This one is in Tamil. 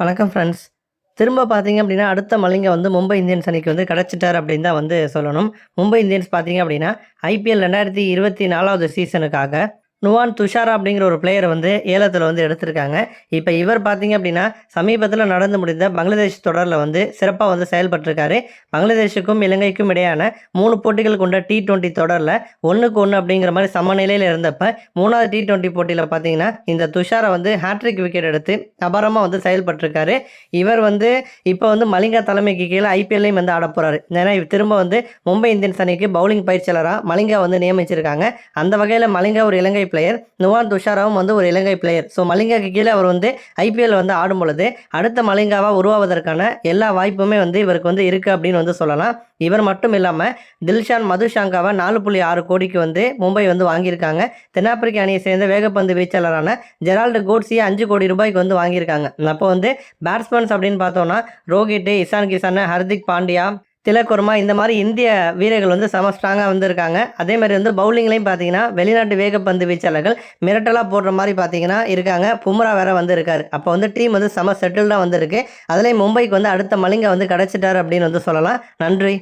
வணக்கம் ஃப்ரெண்ட்ஸ் திரும்ப பார்த்தீங்க அப்படின்னா அடுத்த மலிங்க வந்து மும்பை இந்தியன்ஸ் அணிக்கு வந்து கிடச்சிட்டார் அப்படின்னு தான் வந்து சொல்லணும். மும்பை இந்தியன்ஸ் பார்த்தீங்க அப்படின்னா ஐபிஎல் ரெண்டாயிரத்தி இருபத்தி நாலாவது சீசனுக்காக நுவான் துஷாரா அப்படிங்கிற ஒரு பிளேயரை வந்து ஏலத்தில் வந்து எடுத்திருக்காங்க. இப்போ இவர் பார்த்தீங்க அப்படின்னா சமீபத்தில் நடந்து முடிந்த பங்களாதேஷ் தொடரில் வந்து சிறப்பாக வந்து செயல்பட்டிருக்காரு. பங்களாதேஷுக்கும் இலங்கைக்கும் இடையான மூணு போட்டிகள் கொண்ட டி டுவெண்ட்டி தொடரில் ஒன்றுக்கு ஒன்று அப்படிங்கிற மாதிரி சமநிலையில் இருந்தப்ப மூணாவது டி டுவெண்ட்டி போட்டியில் பார்த்தீங்கன்னா இந்த துஷாரை வந்து ஹேட்ரிக் விக்கெட் எடுத்து அபாரமாக வந்து செயல்பட்டிருக்காரு. இவர் வந்து இப்போ வந்து மலிங்கா தலைமைக்கு கீழே ஐபிஎல்லையும் வந்து ஆட போகிறாரு ஏன்னா திரும்ப வந்து மும்பை இந்தியன்ஸ் அணிக்கு பவுலிங் பயிற்சியாளராக மலிங்கா வந்து நியமிச்சிருக்காங்க. அந்த வகையில் மலிங்கா ஒரு இலங்கை பிளேயர் நுவான் துஷாராவும் வந்து ஒரு இலங்கை பிளேயர் ஸோ மலிங்காக்கு கீழே அவர் வந்து ஐபிஎல் வந்து ஆடும் பொழுது அடுத்த மலிங்காவாக உருவாவதற்கான எல்லா வாய்ப்புமே வந்து இவருக்கு வந்து இருக்குது அப்படின்னு வந்து சொல்லலாம். இவர் மட்டும் இல்லாமல் தில்ஷான் மதுஷாங்காவை நாலு புள்ளி ஆறு கோடிக்கு வந்து மும்பை வந்து வாங்கியிருக்காங்க. தென்னாப்பிரிக்க அணியை சேர்ந்த வேகப்பந்து வீச்சாளரான ஜெரால்டு கோட்ஸியை அஞ்சு கோடி ரூபாய்க்கு வந்து வாங்கியிருக்காங்க. அப்போ வந்து பேட்ஸ்மேன்ஸ் அப்படின்னு பார்த்தோம்னா ரோஹித் இசான் கிசான் ஹர்திக் பாண்டியா திலகுர்மா இந்த மாதிரி இந்திய வீரர்கள் வந்து செம ஸ்ட்ராங்காக வந்திருக்காங்க. அதே மாதிரி வந்து பவுலிங்லையும் பார்த்தீங்கன்னா வெளிநாட்டு வேகப்பந்து வீச்சாளர்கள் மிரட்டலாக போடுற மாதிரி பார்த்தீங்கன்னா இருக்காங்க. பும்ரா வேற வந்து இருக்காரு அப்போ வந்து டீம் வந்து செம செட்டில்டாக வந்திருக்கு. அதுலேயும் மும்பைக்கு வந்து அடுத்த மலிங்க வந்து கிடச்சிட்டாரு அப்படின்னு வந்து சொல்லலாம். நன்றி.